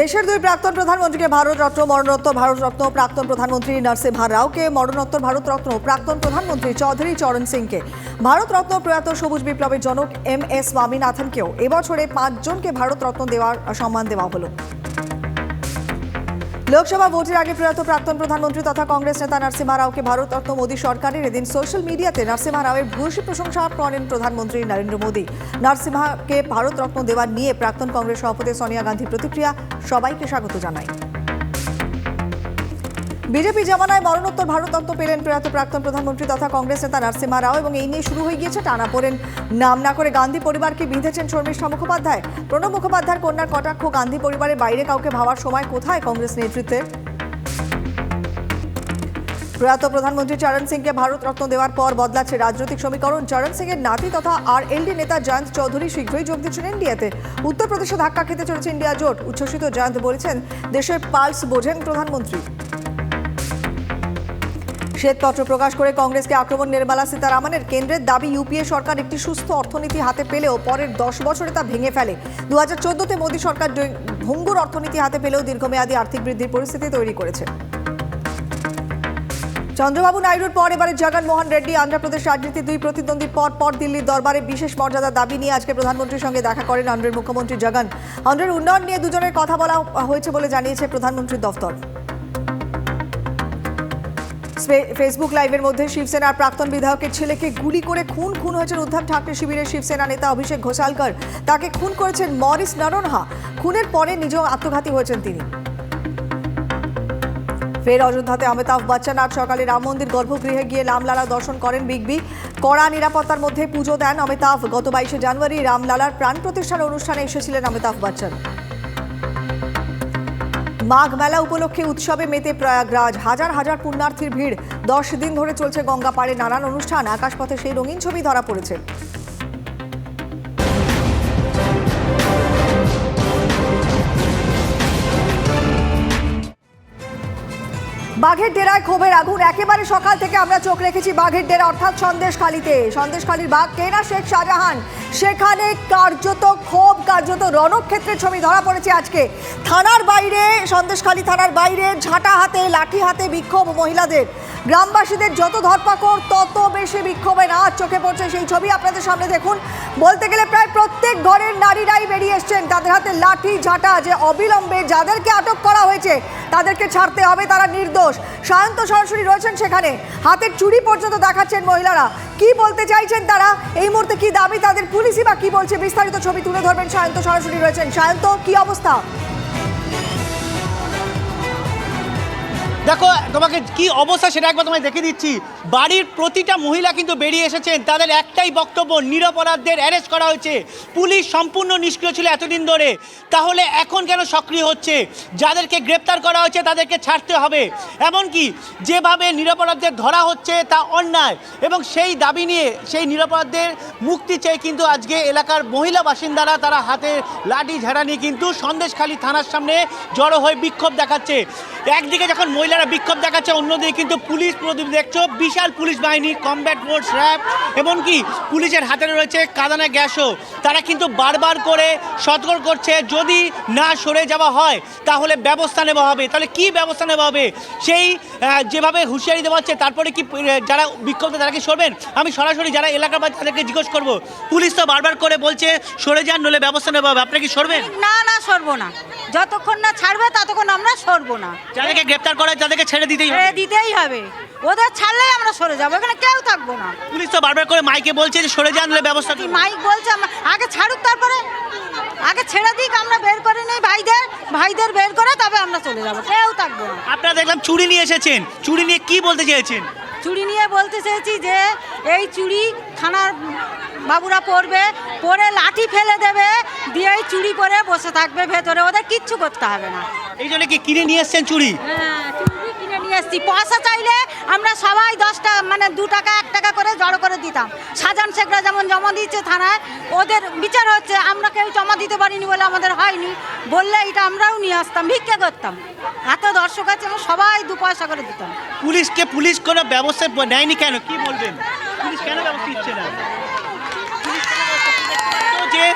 দেশের দুই প্রাক্তন প্রধানমন্ত্রীকে ভারতরত্ন মরণোত্তর ভারতরত্ন প্রাক্তন প্রধানমন্ত্রী নরসিমহা রাওকে মরণোত্তর ভারতরত্ন প্রাক্তন প্রধানমন্ত্রী চৌধুরী চরণ সিংকে। ভারতরত্ন প্রয়াত সবুজ বিপ্লবের জনক এম এস স্বামীনাথনকেও এবছরে পাঁচজনকে ভারতরত্ন দেওয়ার সম্মান দেওয়া হলো। লোকসভা ভোটের আগে প্রয়াত প্রাক্তন প্রধানমন্ত্রী তথা কংগ্রেস নেতা নরসিমা রাওকে ভারত অর্থ মোদী সরকারের এদিন সোশ্যাল মিডিয়াতে নরসিমা রাওয়ের ভূয়সী প্রশংসা করেন প্রধানমন্ত্রী নরেন্দ্র মোদী। নরসিমাকে ভারত রত্ন দেওয়া নিয়ে প্রাক্তন কংগ্রেস সভাপতি সোনিয়া গান্ধীর প্রতিক্রিয়া সবাইকে স্বাগত জানায় বিজেপি জামানায় মরণোত্তর ভারতরত্ন পেলেন প্রয়াত প্রাক্তন প্রধানমন্ত্রী তথা কংগ্রেস নেতা নরসিমহা রাও এবং এই নিয়ে শুরু হয়ে গিয়েছে টানাপোড়েন নাম না করে গান্ধী পরিবারকে বিঁধেছেন শর্মিষ্ঠা মুখোপাধ্যায়। প্রণব মুখোপাধ্যায়ের কন্যার কটাক্ষ গান্ধী পরিবারের বাইরে কাউকে ভাবার সময় কোথায় কংগ্রেস নেতৃত্বে? প্রয়াত প্রধানমন্ত্রী চরণ সিংকে ভারত রত্ন দেওয়ার পর বদলাচ্ছে রাজনৈতিক সমীকরণ। চরণ সিংয়ের নাতি তথা আর এলডি নেতা জয়ন্ত চৌধুরী শীঘ্রই যোগ দিচ্ছেন ইন্ডিয়াতে। উত্তরপ্রদেশে ধাক্কা খেতে চলেছে ইন্ডিয়া জোট। উচ্ছ্বসিত জয়ন্ত বলেছেন, দেশের পালস বোঝেন প্রধানমন্ত্রী। শ্বেতপত্র প্রকাশ করে কংগ্রেসকে আক্রমণ নির্মলা সীতারামনের কেন্দ্রের দাবি, ইউপিএ সরকার একটি সুস্থ অর্থনীতি হাতে পেলেও পরের দশ বছরে তা ভেঙে ফেলে। দু হাজার চোদ্দতে মোদী সরকার ভঙ্গুর অর্থনীতি হাতে পেলেও দীর্ঘমেয়াদী আর্থিক বৃদ্ধির পরিস্থিতি তৈরি করেছে। চন্দ্রবাবু নাইডুর পর এবারে জগনমোহন রেড্ডি অন্ধ্রপ্রদেশ রাজনীতির দুই প্রতিদ্বন্দ্বী পর পর দিল্লির দরবারে বিশেষ মর্যাদা দাবি নিয়ে আজকে প্রধানমন্ত্রীর সঙ্গে দেখা করেন অন্ধ্রের মুখ্যমন্ত্রী জগন। অন্ধ্রের উন্নয়ন নিয়ে দুজনের কথা বলা হয়েছে বলে জানিয়েছে প্রধানমন্ত্রীর দফতর। ফেসবুক লাইভের মধ্যে শিবসেনার প্রাক্তন বিধায়কের ছেলেকে গুলি করে খুন। খুন হয়েছেন উদ্ধব ঠাকরে শিবিরের শিবসেনা নেতা অভিষেক ঘোষালকর। তাকে খুন করেছেন মরিস নরনহা। খুনের পরে নিজেও আত্মঘাতী হয়েছেন তিনি। ফের অযোধ্যাতে অমিতাভ বচ্চন আজ সকালে রাম মন্দির গর্ভগৃহে গিয়ে রামলালা দর্শন করেন বিগ বি। কড়া নিরাপত্তার মধ্যে পুজো দেন অমিতাভ। গত বাইশে জানুয়ারি রামলালার প্রাণ প্রতিষ্ঠান অনুষ্ঠানে এসেছিলেন অমিতাভ বচ্চন। মাঘ মেলা উপলক্ষে উৎসবে মেতে প্রয়াগরাজ। হাজার হাজার পুণ্যার্থীর ভিড়। দশ দিন ধরে চলছে গঙ্গা পাড়ে নানান অনুষ্ঠান। আকাশপথে সেই রঙিন ছবি ধরা পড়েছে। বাঘের ডেরায় ক্ষোভের আগুন। একেবারে সকাল থেকে আমরা চোখ রেখেছি বাঘের ডেরা, অর্থাৎ সন্দেশখালিতে। সন্দেশখালির বাঘ কেনা শেখ শাহজাহান। সেখানে কার্যত ক্ষোভ, কার্যত রণক্ষেত্রের ছবি ধরা পড়েছে আজকে। থানার বাইরে, সন্দেশখালী থানার বাইরে, ঝাঁটা হাতে, লাঠি হাতে বিক্ষোভ মহিলাদের। গ্রামবাসীদের যত ধরপাকড়, তত বেশি বিক্ষোভে না চোখে পড়ছে সেই ছবি। আপনাদের সামনে দেখুন, বলতে গেলে প্রায় প্রত্যেক ঘরের নারীরাই বেরিয়ে এসছেন। তাদের হাতে লাঠি, ঝাঁটা যে অবিলম্বে যাদেরকে আটক করা হয়েছে, তাদেরকে ছাড়তে হবে তারা নির্দোষ। সায়ন্ত সরাসরি রয়েছেন সেখানে। হাতের চুরি পর্যন্ত দেখাচ্ছেন মহিলারা। কি বলতে চাইছেন তারা? এই মুহূর্তে কি দাবি তাদের? পুলিশই বা কি বলছে? বিস্তারিত ছবি তুলে ধরবেন সায়ন্ত সরাসরি রয়েছেন। সায়ন্ত, কি অবস্থা? দেখো, তোমাকে কি অবস্থা সেটা একবার তোমায় দেখে দিচ্ছি। বাড়ির প্রতিটা মহিলা কিন্তু বেরিয়ে এসেছেন। তাদের একটাই বক্তব্য, নিরপরাধদের অ্যারেস্ট করা হয়েছে। পুলিশ সম্পূর্ণ নিষ্ক্রিয় ছিল এতদিন ধরে। তাহলে এখন কেন সক্রিয় হচ্ছে? যাদেরকে গ্রেপ্তার করা হয়েছে, তাদেরকে ছাড়তে হবে। এমনকি যেভাবে নিরপরাধদের ধরা হচ্ছে, তা অন্যায়। এবং সেই দাবি নিয়ে, সেই নিরপরাধদের মুক্তি চেয়ে কিন্তু আজকে এলাকার মহিলা বাসিন্দারা তারা হাতে লাঠি ঝাড়া নিয়ে কিন্তু সন্দেশখালী থানার সামনে জড়ো হয়ে বিক্ষোভ দেখাচ্ছে। একদিকে যখন মহিলারা বিক্ষোভ দেখাচ্ছে, অন্যদিকে কিন্তু পুলিশ প্রদীপ দেখছ। বিশাল পুলিশ বাহিনী কমব্যাট ফোর্স র্যাব এমনকি পুলিশের হাতে রয়েছে কাদানা গ্যাসও। তারা কিন্তু বারবার করে সতর্ক করছে, যদি না সরে যাওয়া হয়, তাহলে ব্যবস্থা নেওয়া হবে। তাহলে কি ব্যবস্থা নেওয়া হবে? সেই যেভাবে হুঁশিয়ারি দেওয়া হচ্ছে, তারপরে কি যারা বিক্ষোভ তারা কি সরবেন? আমি সরাসরি যারা এলাকার বাসী তাদেরকে জিজ্ঞেস করব। পুলিশ তো বারবার করে বলছে, সরে যান নলে ব্যবস্থা নেওয়া হবে। আপনি কি সরবেন? না না, সরবো না। যতক্ষণ না ছাড়বে ততক্ষণ আমরা সরবো না। যাদেরকে গ্রেপ্তার করে তাদেরকে ছেড়ে দিতেই হবে। ছেড়ে দিতেই হবে। ওদের ছাড়লেই আমরা সরে যাব এখানে কেউ থাকব না। পুলিশ তো বারবার করে মাইকে বলছে যে সরে যান ব্যবস্থা কি মাইক বলছে? আমরা আগে ছাড়ুক তারপরে? আগে ছেড়ে দিক আমরা বের করে নেই ভাইদের ভাইদের বের করে তবে আমরা চলে যাব কেউ থাকব না। আপনারা দেখলাম চুরি নিয়ে এসেছেন। চুড়ি নিয়ে কি বলতে চেয়েছেন? চুড়ি নিয়ে বলতে চেয়েছি যে এই চুড়ি থানার বাবুরা পরবে পরে লাঠি ফেলে দেবে দিয়ে চুরি করে বসে থাকবে ভেতরে। ওদের কিচ্ছু করতে হবে না। এই জন্য কি কিনে নিয়ে এসেছেন চুড়ি হ্যাঁ চুড়ি কিনে নিয়ে এসেছি। পয়সা চাইলে আমরা সবাই দশটা মানে দু টাকা এক টাকা করে জড়ো করে দিতাম। সাজান শেখরা যেমন জমা দিয়েছে থানায় ওদের বিচার হচ্ছে আমরা কেউ জমা দিতে পারিনি বলে আমাদের হয়নি। বললে এটা আমরাও নিয়ে আসতাম ভিক্ষা করতাম। এত দর্শক আছে আমরা সবাই দু পয়সা করে দিতাম। পুলিশকে পুলিশ কোনো ব্যবস্থা নেয়নি কেন? কি বলবেন? পুলিশ কেন ব্যবস্থা নিচ্ছে না? যে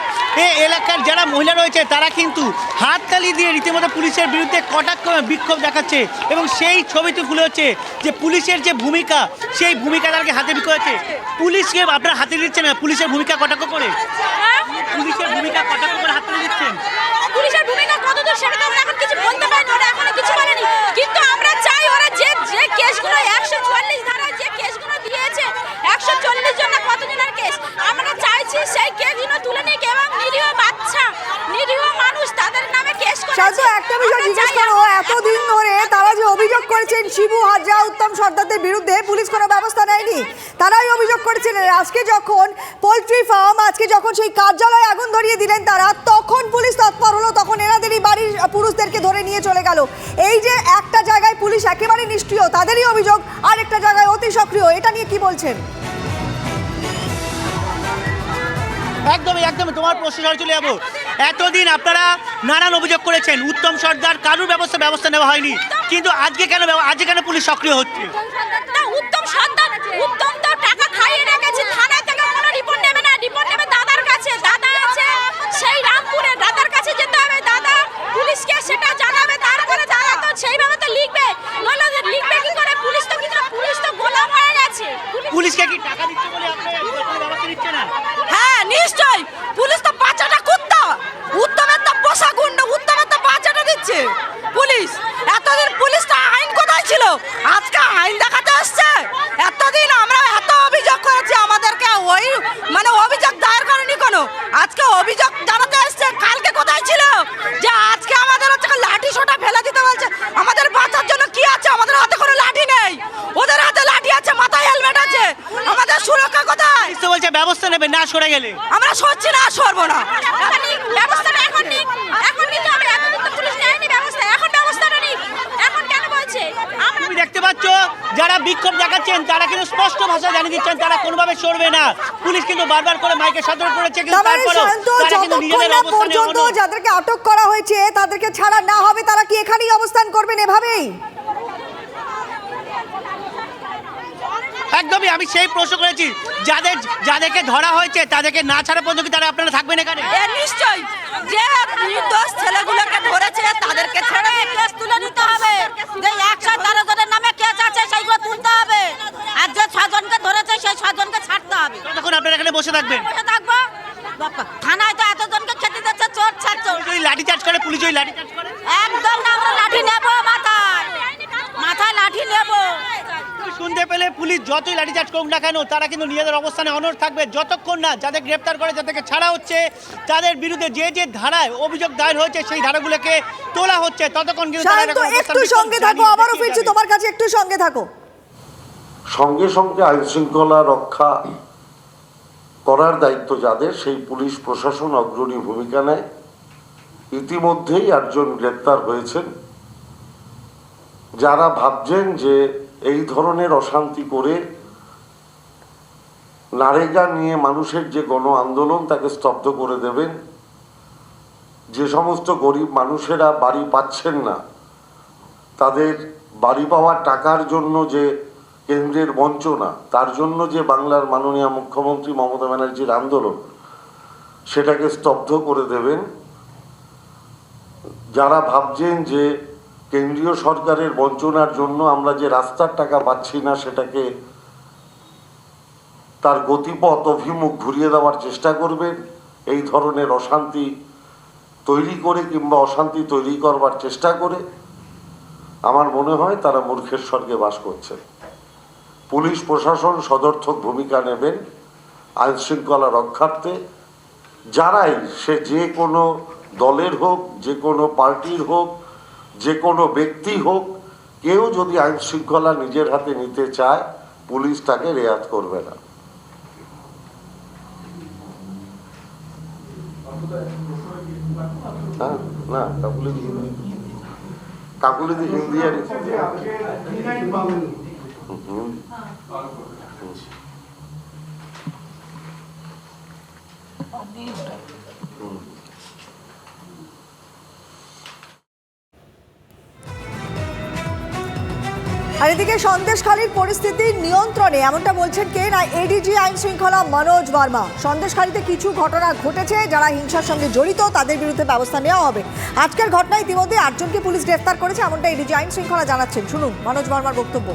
এলাকার যারা মহিলা রয়েছে তারা কিন্তু হাততালি দিয়ে রীতিমতো পুলিশের বিরুদ্ধে কটাক্ষ বিক্ষোভ দেখাচ্ছে এবং সেই ছবিতে তুলে হচ্ছে যে পুলিশের যে ভূমিকা সেই ভূমিকা তাদেরকে হাতে বিক্ষোভ হচ্ছে পুলিশকে আপনারা হাতে দিচ্ছে না পুলিশের ভূমিকা কটাক্ষ করে? পুলিশের ভূমিকা কটাক্ষ করে হাতে দিচ্ছেন পুলিশের ভূমিকা কতদূর সেটা তো আমরা এখন কিছু বলতে পারি না ওরা এখনও কিছু বলেনি কিন্তু আমরা চাই ওরা যে যে কেসগুলো একশো চুয়াল্লিশ ধারায় যে কেসগুলো দিয়েছে একশো চল্লিশ জন না কতজনের কেস আমরা চাইছি সেই কেসগুলো তুলে নিক এবং নিরীহ বাচ্চা নিরীহ মানুষ তাদের নামে কেস করে শান্ত একটা বিষয় জিজ্ঞেস করো এতদিন ধরে তারা যে অভিযোগ করেছেন শিবু হাজরা উত্তম সর্দারদের বিরুদ্ধে পুলিশ কোনো ব্যবস্থা নেয়নি। তারাই অভিযোগ করেছিলেন। আজকে যখন পোলট্রি ফার্ম আজকে যখন সেই কার্যালয়ে আগুন ধরিয়ে দিলেন তারা তখন পুলিশ তৎপর হলো তখন এনাদেরই বাড়ির পুরুষদেরকে ধরে নিয়ে চলে গেল। এই যে একটা জায়গায় পুলিশ একেবারে নিষ্ক্রিয় তাদেরই অভিযোগ আর একটা জায়গায় অতি সক্রিয় এটা নিয়ে কি বলছেন? একদমই একদমই তোমার প্রশ্ন সরে চলে যাব। এতদিন আপনারা নানান অভিযোগ করেছেন উত্তম সর্দার কারুর ব্যবস্থা ব্যবস্থা নেওয়া হয়নি। কিন্তু আজকে কেন আজকে কেন পুলিশ সক্রিয় হচ্ছে? না উত্তম উত্তম তো টাকা খাইয়ে রেখেছে থানা থেকে কোনো রিপোর্ট নেবে না। রিপোর্ট নেবে দাদার কাছে। দাদা আছে সেই রামপুরে দাদার কাছে যেতে হবে। দাদা পুলিশকে সেটা জানাবে তারপরে দাদা তো সেইভাবে তো লিখবে। নইলে লিখবে কি করে? পুলিশ তো কি পুলিশ তো গোলাম হয়ে গেছে। পুলিশকে কি টাকা দিচ্ছে বলে সরে গেলে? আমরা সরছি না সরবো না। ব্যবস্থাটা এখন নিক এখন এতদিন তো পুলিশ নেয়নি ব্যবস্থা। এখন ব্যবস্থাটা নিক এখন কেন বলছে? তুমি দেখতে পাচ্ছ যারা বিক্ষোভ দেখাচ্ছেন তারা কিন্তু স্পষ্ট ভাষায় জানিয়ে দিচ্ছেন তারা কোনোভাবে সরবে না। পুলিশ কিন্তু বারবার করে মাইকে সতর্ক করেছে কিন্তু তার তারপরেও তারা কিন্তু নিজেদের অবস্থানে যাদেরকে আটক করা হয়েছে তাদেরকে ছাড়া না হবে তারা কি এখানেই অবস্থান করবেন এভাবেই? একদমই আমি সেই প্রশ্ন করেছি। যাদের যাদেরকে ধরা হয়েছে তাদেরকে না ছাড়া পর্যন্ত কি তারা আপনারা থাকবেন এখানে? এ নিশ্চয় যে নির্দোষ ছেলেগুলোকে ধরেছে তাদেরকে ছেড়ে কেস তুলে নিতে হবে। যে একশো তেরো জনের নামে কেস আছে সেইগুলো তুলতে হবে। আর যে ছজনকে ধরেছে সেই ছজনকে ছাড়তে হবে। তখন আপনারা এখানে বসে থাকবেন। বসে থাকব? থানায় তো এতজনকে খেতে যাচ্ছে চোর ছাড়ছো পুলিশ যদি লাঠি চার্জ করে পুলিশ যদি লাঠি চার্জ করে। একদম না আমরা লাঠি নেব মাথায়। মাথায় লাঠি নেব। শুনতে পেলে পুলিশ যতই লাঠিচার্জ করুক না কেন তারা কিন্তু নিজেদের অবস্থানে অনড় থাকবে। যতক্ষণ না যাদের গ্রেপ্তার করে যাদেরকে ছাড়া হচ্ছে তাদের বিরুদ্ধে যে যে ধারায় অভিযোগ দায়ের হয়েছে সেই ধারাগুলোকে তোলা হচ্ছে। ততক্ষণ কিন্তু একটু সঙ্গে থাকো আবারও ফিরছি তোমার কাছে একটু সঙ্গে থাকো। সঙ্গে সঙ্গে আইন শৃঙ্খলা রক্ষা করার দায়িত্ব যাদের সেই পুলিশ প্রশাসন অগ্রণী ভূমিকা নেয়। ইতিমধ্যেই একজন গ্রেপ্তার হয়েছেন। যারা ভাবছেন যে এই ধরনের অশান্তি করে নারেগা নিয়ে মানুষের যে গণ আন্দোলন তাকে স্তব্ধ করে দেবেন। যে সমস্ত গরিব মানুষেরা বাড়ি পাচ্ছেন না, তাদের বাড়ি পাওয়ার টাকার জন্য যে কেন্দ্রের বঞ্চনা, তার জন্য যে বাংলার মাননীয় মুখ্যমন্ত্রী মমতা ব্যানার্জির আন্দোলন, সেটাকে স্তব্ধ করে দেবেন। যারা ভাবছেন যে কেন্দ্রীয় সরকারের বঞ্চনার জন্য আমরা যে রাস্তার টাকা পাচ্ছি না সেটাকে তার গতিপথ অভিমুখ ঘুরিয়ে দেওয়ার চেষ্টা করবেন, এই ধরনের অশান্তি তৈরি করে কিংবা অশান্তি তৈরি করবার চেষ্টা করে, আমার মনে হয় তারা মূর্খের স্বর্গে বাস করছেন পুলিশ প্রশাসন সদর্থক ভূমিকা নেবেন আইন শৃঙ্খলা রক্ষার্থে, যারাই সে যে কোনো দলের হোক, যে কোনো পার্টির হোক যে কোনো ব্যক্তি হোক, কেউ যদি আইন শৃঙ্খলা নিজের হাতে নিতে চায়, পুলিশ তাকে রেয়াত করবে না। হ্যাঁ না। কাকুলিদি হিন্দি। আর আর এদিকে সন্দেশখালীর পরিস্থিতি নিয়ন্ত্রণে, এমনটা বলছেন কে না এডিজি আইন শৃঙ্খলা মনোজ বর্মা। সন্দেশখালীতে কিছু ঘটনা ঘটেছে যারা হিংসার সঙ্গে জড়িত, তাদের বিরুদ্ধে ব্যবস্থা নেওয়া হবে। আজকের ঘটনায় ইতিমধ্যে আটজনকে পুলিশ গ্রেফতার করেছে, এমনটা এডিজি আইন শৃঙ্খলা জানাচ্ছেন। শুনুন, মনোজ বর্মার বক্তব্য।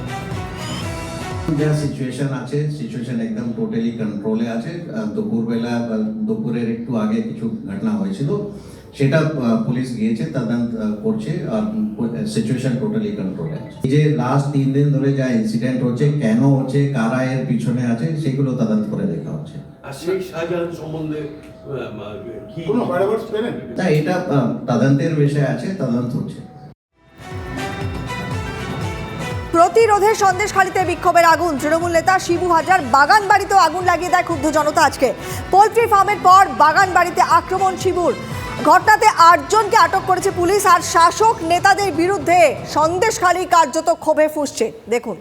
যা সিচুয়েশন আছে সিচুয়েশন একদম টোটালি কন্ট্রোলে আছে। দুপুরবেলা দুপুরের একটু আগে কিছু ঘটনা হয়েছিল। সেটা পুলিশ গিয়েছে তদন্ত করছে আর সিচুয়েশন টোটালি কন্ট্রোলে আছে। এই যে লাস্ট তিন দিন ধরে যা ইনসিডেন্ট হচ্ছে কেন হচ্ছে কারা এর পিছনে আছে সেগুলো তদন্ত করে দেখা হচ্ছে। আর সম্বন্ধে এটা তদন্তের বিষয় আছে তদন্ত হচ্ছে। প্রতিরোধে সন্দেশখালীতে বিক্ষোভের আগুন। তৃণমূল নেতা শিবু হাজার বাগান বাড়িতেও আগুন লাগিয়ে দেয় ক্ষুব্ধ জনতা আজকে। পোলট্রি ফার্মের পর বাগান বাড়িতে আক্রমণ শিবুর। ঘটনাতে আটজনকে আটক করেছে পুলিশ আর শাসক নেতাদের বিরুদ্ধে সন্দেশখালী কার্যত ক্ষোভে ফুসছে। দেখুন।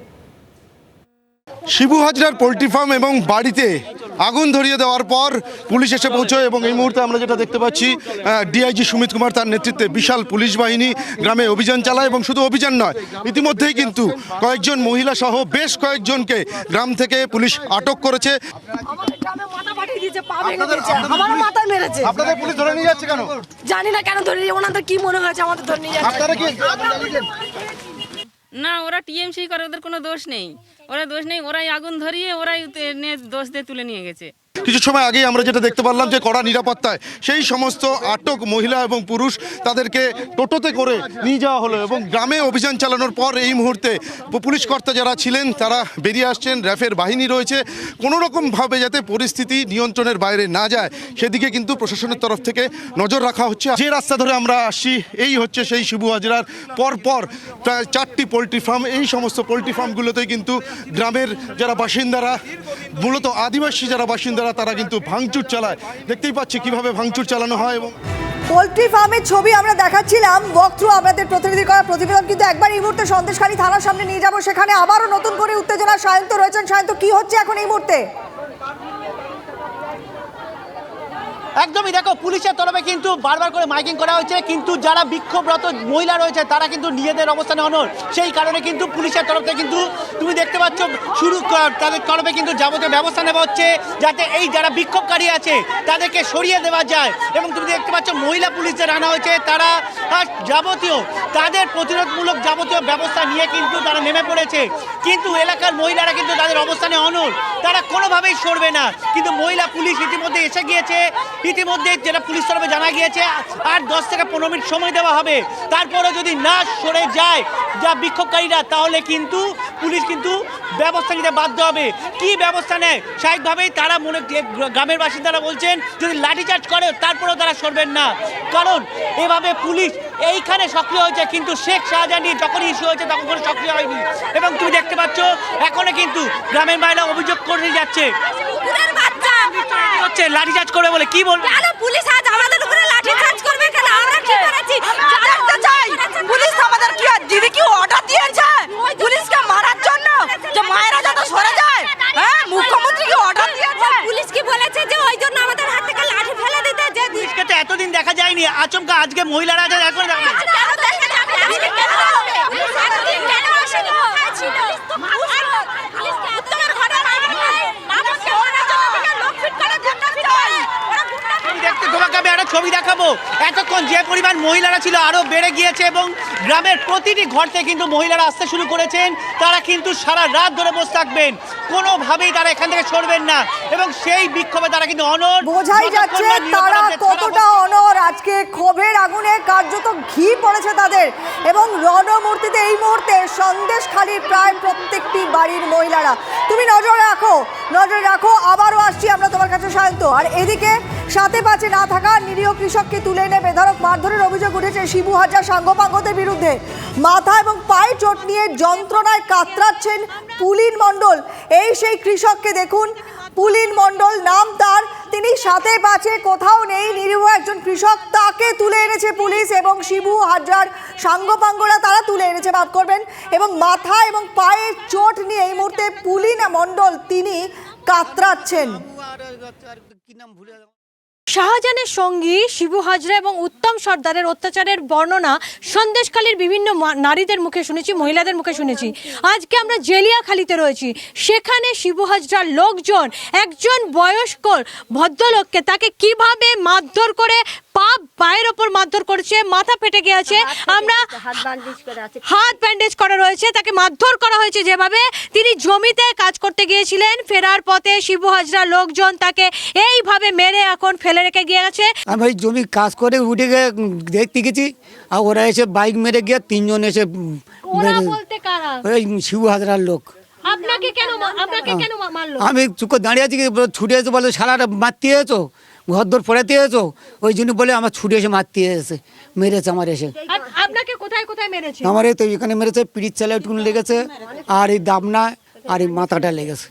শিবু হাজরার পোলট্রি ফার্ম এবং বাড়িতে আগুন ধরিয়ে দেওয়ার পর পুলিশ এসে পৌঁছয় এবং এই মুহূর্তে আমরা যেটা দেখতে পাচ্ছি ডিআইজি সুমিত কুমার তার নেতৃত্বে বিশাল পুলিশ বাহিনী গ্রামে অভিযান চালায় এবং শুধু অভিযান নয় ইতিমধ্যেই কিন্তু কয়েকজন মহিলা সহ বেশ কয়েকজনকে গ্রাম থেকে পুলিশ আটক করেছে আমাদের গ্রামে মাথা ফাটিয়ে দিয়েছে পা ভেঙে দিয়েছে আমার মাথায় মেরেছে। আপনাদের পুলিশ ধরে নিয়ে যাচ্ছে কেন? জানি না কেন ধরে নিয়ে ওনাদের কি মনে হয়েছে আমাদের ধরে নিয়ে যাচ্ছে। আপনারা কি না ওরা টিএমসি করে ওদের কোনো দোষ নেই। ওরা দোষ নেই ওরাই আগুন ধরিয়ে ওরাই নিয়ে দোষ দিয়ে তুলে নিয়ে গেছে। কিছু সময় আগেই আমরা যেটা দেখতে পারলাম যে কড়া নিরাপত্তায় সেই সমস্ত আটক মহিলা এবং পুরুষ তাদেরকে টোটোতে করে নিয়ে যাওয়া হলো এবং গ্রামে অভিযান চালানোর পর এই মুহূর্তে পুলিশ কর্তা যারা ছিলেন তারা বেরিয়ে আসছেন, র্যাফের বাহিনী রয়েছে। কোনো রকমভাবে যাতে পরিস্থিতি নিয়ন্ত্রণের বাইরে না যায়, সেদিকে কিন্তু প্রশাসনের তরফ থেকে নজর রাখা হচ্ছে। যে রাস্তা ধরে আমরা আসছি, এই হচ্ছে সেই শিবু হাজরার পর পর প্রায় চারটি পোলট্রি ফার্ম। এই সমস্ত পোলট্রি ফার্মগুলোতেই কিন্তু গ্রামের যারা বাসিন্দারা, মূলত আদিবাসী যারা বাসিন্দারা তারা কিন্তু ভাঙচুর চালায়। দেখতেই পাচ্ছি কীভাবে ভাঙচুর চালানো হয় এবং পোলট্রি ফার্মের ছবি আমরা দেখাচ্ছিলাম। বক্থ্রু থ্রু আপনাদের প্রতিনিধি করা প্রতিবেদন কিন্তু একবার এই মুহূর্তে সন্দেশকারী থানার সামনে নিয়ে যাব। সেখানে আবারও নতুন করে উত্তেজনা সায়ন্ত রয়েছেন। সায়ন্ত, কি হচ্ছে এখন এই মুহূর্তে? একদমই দেখো, পুলিশের তরফে কিন্তু বারবার করে মাইকিং করা হয়েছে, কিন্তু যারা বিক্ষোভরত মহিলা রয়েছে, তারা কিন্তু নিজেদের অবস্থানে অনর সেই কারণে কিন্তু পুলিশের তরফ থেকে কিন্তু তুমি দেখতে পাচ্ছ, শুরু তাদের তরফে কিন্তু যাবতীয় ব্যবস্থা নেওয়া হচ্ছে, যাতে এই যারা বিক্ষোভকারী আছে, তাদেরকে সরিয়ে দেওয়া যায়। এবং তুমি দেখতে পাচ্ছ, মহিলা পুলিশদের আনা হয়েছে, তারা যাবতীয়, তাদের প্রতিরোধমূলক যাবতীয় ব্যবস্থা নিয়ে কিন্তু তারা নেমে পড়েছে। কিন্তু এলাকার মহিলারা কিন্তু তাদের অবস্থানে অনর তারা কোনোভাবেই সরবে না। কিন্তু মহিলা পুলিশ ইতিমধ্যে এসে গিয়েছে ইতিমধ্যে যেটা পুলিশ তরফে জানা গিয়েছে, আর দশ থেকে পনেরো মিনিট সময় দেওয়া হবে। তারপরে যদি না সরে যায় যা বিক্ষোভকারীরা, তাহলে কিন্তু পুলিশ কিন্তু ব্যবস্থা নিতে বাধ্য হবে। কি ব্যবস্থা নেয়? স্বাভাবিকভাবেই তারা মনে গ্রামের বাসিন্দারা বলছেন, যদি লাঠিচার্জ করে, তারপরেও তারা সরবেন না। কারণ এভাবে পুলিশ এইখানে সক্রিয় হয়েছে, কিন্তু শেখ শাহজাহান যখন ইস্যু হয়েছে, তখন কোনো সক্রিয় হয়নি। এবং তুমি দেখতে পাচ্ছ, এখনও কিন্তু গ্রামের মহিলা অভিযোগ করে যাচ্ছে। হচ্ছে লাঠিচার্জ করবে বলে কি বলবে কেন পুলিশ আজ আমাদের উপরে লাঠি চার্জ করবে কেন? আমরা কি করেছি? জানতে চাই পুলিশ আমাদের কি দিদি কি অর্ডার দিয়েছে? পুলিশকে মারার জন্য? যে মায়েরা যত সরে যায়? হ্যাঁ মুখ্যমন্ত্রী কি অর্ডার দিয়েছে? পুলিশ কি বলেছে যে ওই জন্য আমাদের হাত থেকে লাঠি ফেলে দিতে? যে পুলিশকে তো এতদিন দেখা যায়নি। আচমকা আজকে মহিলারা এখন তোমাকে আমি একটা ছবি দেখাবো। এতক্ষণ যে পরিমাণ মহিলারা ছিল আরও বেড়ে গিয়েছে এবং গ্রামের প্রতিটি ঘর থেকে কিন্তু মহিলারা আসতে শুরু করেছেন। তারা কিন্তু সারা রাত ধরে বসে থাকবেন। কোনোভাবেই তারা এখান থেকে সরবেন না এবং সেই বিক্ষোভে তারা কিন্তু অনর বোঝাই যাচ্ছে তারা কতটা অনর আজকে ক্ষোভের আগুনে কার্যত ঘি পড়েছে তাদের এবং রণমূর্তিতে এই মুহূর্তে সন্দেশখালীর প্রায় প্রত্যেকটি বাড়ির মহিলারা। তুমি নজর রাখো নজর রাখো আবারও আসছি আমরা তোমার কাছে সায়ন্ত। আর এদিকে সাথে পাচে না থাকা নিরীহ কৃষককে তুলে এনে বেধরক মারধরের অভিযোগ উঠেছে শিবু হাজার সাঙ্গপাঙ্গদের বিরুদ্ধে। মাথা এবং পায়ে চোট নিয়ে যন্ত্রণায় কাতরাচ্ছেন পুলিন মণ্ডল। এই সেই কৃষককে দেখুন, পুলিন মণ্ডল নাম তার, তিনি সাথে পাচ্ছে কোথাও নেই, নিরীহ একজন কৃষক, তাকে তুলে এনেছে পুলিশ এবং শিবু হাজার সাঙ্গপাঙ্গরা তারা তুলে এনেছে বাদ করবেন। এবং মাথা এবং পায়ে চোট নিয়ে এই মুহূর্তে পুলিন মণ্ডল তিনি কাতরাচ্ছেন। শাহজাহানের সঙ্গী শিবু হাজরা এবং উত্তম সর্দারের অত্যাচারের বর্ণনা সন্দেশখালীর বিভিন্ন নারীদের মুখে শুনেছি, মহিলাদের মুখে শুনেছি। আজকে আমরা জেলিয়াখালীতে রয়েছি। সেখানে শিবু হাজরার লোকজন, একজন বয়স্ক ভদ্রলোককে তাকে কীভাবে মারধর করে পা পায়ের ওপর মারধর করেছে মাথা ফেটে গিয়েছে। আমরা হাত ব্যান্ডেজ করা রয়েছে তাকে মারধর করা হয়েছে যেভাবে। তিনি জমিতে কাজ করতে গিয়েছিলেন ফেরার পথে শিবু হাজরা লোকজন তাকে এইভাবে মেরে এখন ফেলে রেখে গিয়েছে। আমি ওই জমি কাজ করে উঠে গিয়ে দেখতে গেছি আর ওরা এসে বাইক মেরে গিয়ে তিনজন এসে ওরা বলতে কারা? ওই শিবু হাজরার লোক। আপনাকে কেন আপনাকে কেন মারলো? আমি চুকো দাঁড়িয়ে আছি ছুটে এসে বলে সারাটা মারতে এসো ঘর দর পড়াতে এসো ওই জন্য বলে আমার ছুটে এসে মারতে এসে মেরেছে আমার এসে। আপনাকে কোথায় কোথায় মেরেছে? আমার এই তো এখানে মেরেছে পিড়ির চালে একটু লেগেছে আর এই দাবনা আর এই মাথাটা লেগেছে।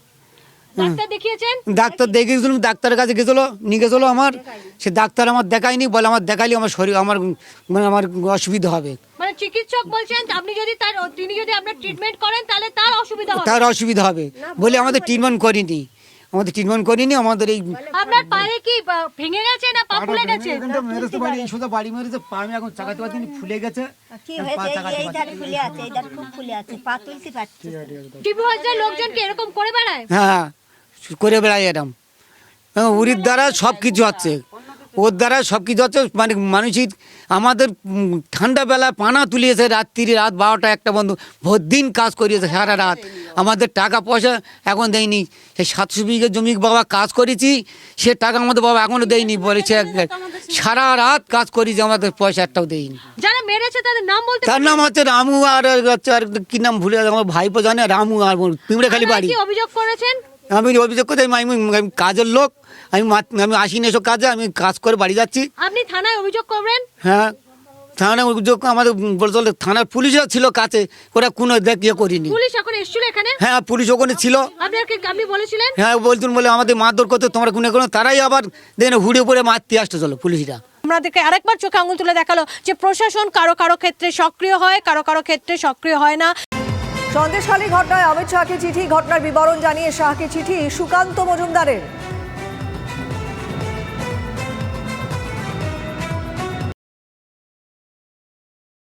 ডাক্তার দেখিয়েছিলাম ডাক্তারের কাছে গেছিল নিয়ে গেছিল আমার সে ডাক্তার আমার দেখায়নি বলে আমার দেখাইলে আমার শরীর আমার মানে আমার অসুবিধা হবে। মানে চিকিৎসক বলছেন আপনি যদি তার তিনি যদি আপনার ট্রিটমেন্ট করেন তাহলে তার অসুবিধা হবে। তার অসুবিধা হবে বলে আমাদের ট্রিটমেন্ট করিনি। আমাদের ট্রিটমেন্ট করিনি আমাদের এই আপনার পায়ে কি ভেঙে গেছে না পা ফুলে গেছে? মেরেছে বাড়ি এই তো বাড়ি মেরেছে পা আমি এখন চাকাতে পারছি না, ফুলে গেছে। কি হয়েছে? এই ধারে ফুলে আছে এই ধারে খুব ফুলে আছে পা তুলতে পারছি শিবু হাজরা লোকজন কি এরকম করে বেড়ায়। হ্যাঁ করে বেড়ায় এরকম উড়ির উরির দ্বারা সব কিছু হচ্ছে ওর দ্বারা সব কিছু হচ্ছে মানে মানুষের আমাদের উম, ঠান্ডাবেলা পানা তুলিয়েছে রাত্রি রাত বারোটা একটা বন্ধু ভোর দিন কাজ করিয়েছে সারা রাত। আমাদের টাকা পয়সা এখন দেয়নি। সেই সাতশো বিঘে জমি বাবা কাজ করেছি সে টাকা আমাদের বাবা এখনও দেয়নি বলেছে সারা রাত কাজ করেছি আমাদের পয়সা একটাও দেয়নি। যারা মেরেছে তাদের নাম বলতে তার নাম হচ্ছে রামু আর হচ্ছে আর কি নাম ভুলে আমার ভাইপো জানে রামু আর পিঁপড়ে খালি বাড়ি। অভিযোগ করেছেন? আমি অভিযোগ করতে কাজের লোক আমি আমি আসিনি এসব কাজে আমি কাজ করে বাড়ি যাচ্ছি। আপনি থানায় অভিযোগ করবেন? হ্যাঁ থানায় অভিযোগ আমাদের বলতে বলতে থানার পুলিশও ছিল কাছে ওরা কোনো দেখ ইয়ে করিনি। পুলিশ এখন এসেছিল এখানে? হ্যাঁ পুলিশ ওখানে ছিল। আপনাকে আপনি বলেছিলেন? হ্যাঁ বলতুন বলে আমাদের মারধর করতে তোমরা কোনো কোনো তারাই আবার দেখেন হুড়ে পড়ে মারতে আসতে চলো পুলিশরা। আমাদেরকে আরেকবার চোখে আঙুল তুলে দেখাল যে প্রশাসন কারও কারও ক্ষেত্রে সক্রিয় হয় কারও কারও ক্ষেত্রে সক্রিয় হয় না। সন্দেশখালী ঘটনায় অমিত শাহকে চিঠি ঘটনার বিবরণ জানিয়ে শাহকে চিঠি সুকান্ত মজুমদারের।